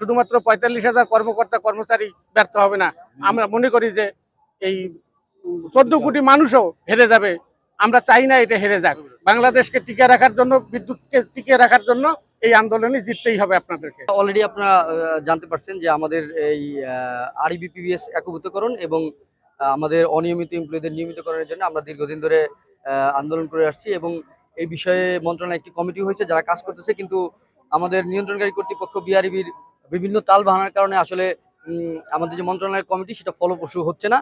শুধুমাত্র পঁয়তাল্লিশ হাজার কর্মকর্তা, কর্মচারী ব্যর্থ হবে না। আমরা মনে করি যে এই চোদ্দ কোটি মানুষও হেরে যাবে। আমরা চাই না এটা হেরে যাক। বাংলাদেশকে টিকে রাখার জন্য, বিদ্যুৎকে টিকে রাখার জন্য এই আন্দোলনে জিততেই হবে আপনাদেরকে। অলরেডি আপনারা জানতে পারছেন যে আমাদের এই আরইবিপিবিএস একভূতকরণ এবং আমাদের অনিয়মিত এমপ্লয়ীদের নিয়মিতকরণের জন্য আমরা দীর্ঘদিন ধরে আন্দোলন করে আসছি এবং এই বিষয়ে মন্ত্রণালয়ে একটি কমিটি হয়েছে যারা কাজ করতেছে। কিন্তু আমাদের নিয়ন্ত্রণকারী কর্তৃপক্ষ বিআরবির বিভিন্ন তাল বাহানার কারণে আসলে আমাদের যে মন্ত্রণালয়ের কমিটি সেটা ফলপ্রসূ হচ্ছে না।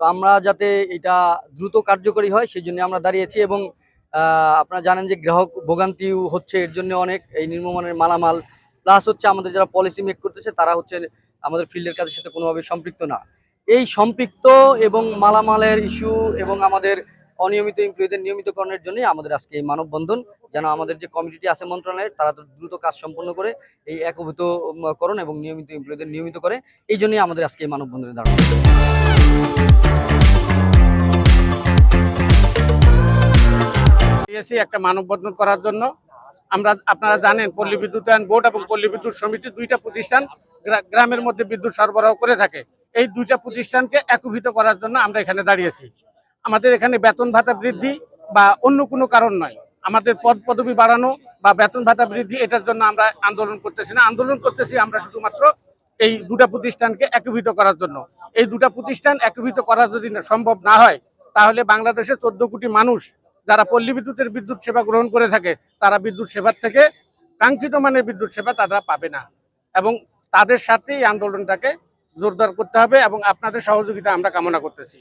তো আমরা যাতে এটা দ্রুত কার্যকরী হয়, সেই জন্য আমরা দাঁড়িয়েছি এবং আপনারা জানেন যে গ্রাহক ভোগান্তিও হচ্ছে, এর জন্য অনেক এই নির্মমানের মালামাল, প্লাস হচ্ছে আমাদের যারা পলিসি মেক করতেছে, তারা হচ্ছে আমাদের ফিল্ডের কাজের সাথে কোনোভাবে সম্পৃক্ত না। এই সম্পৃক্ত এবং মালামালের ইস্যু এবং আমাদের অনিয়মিত এমপ্লয়ীদের নিয়মিতকরণের জন্যই আমাদের আজকে এই মানববন্ধন, যেন আমাদের যে কমিটিটি আছে মন্ত্রণালয়ের, তারা তো দ্রুত কাজ সম্পন্ন করে এই একভূতকরণ এবং নিয়মিত এমপ্লয়ীদের নিয়মিত করে, এই জন্যই আমাদের আজকে এই মানববন্ধনে দাঁড়ানো দিয়েছি একটা মানববন্ধন করার জন্য আমরা, আপনারা জানেন পল্লী বিদ্যুতায়ন বোর্ড এবং পল্লী বিদ্যুৎ সমিতি দুইটা প্রতিষ্ঠান গ্রা- গ্রামের মধ্যে বিদ্যুৎ সরবরাহ করে থাকে। এই দুইটা প্রতিষ্ঠানকে একীভূত করার জন্য আমরা এখানে দাঁড়িয়েছি। আমাদের এখানে বেতন ভাতা বৃদ্ধি বা অন্য কোনো কারণ নয়। আমাদের পদ পদবি বাড়ানো বা বেতন ভাতা বৃদ্ধি, এটার জন্য আমরা আন্দোলন করতেছি না। আন্দোলন করতেছি আমরা শুধুমাত্র এই দুটা প্রতিষ্ঠানকে একীভূত করার জন্য। এই দুটা প্রতিষ্ঠান একীভূত করা যদি সম্ভব না হয়, তাহলে বাংলাদেশে চোদ্দ কোটি মানুষ যারা পল্লী বিদ্যুতের বিদ্যুৎ সেবা গ্রহণ করে থাকে, তারা বিদ্যুৎ সেবার থেকে কাঙ্ক্ষিত মানের বিদ্যুৎ সেবা তারা পাবে না। এবং তাদের সাথে এই আন্দোলনটাকে জোরদার করতে হবে এবং আপনাদের সহযোগিতা আমরা কামনা করতেছি।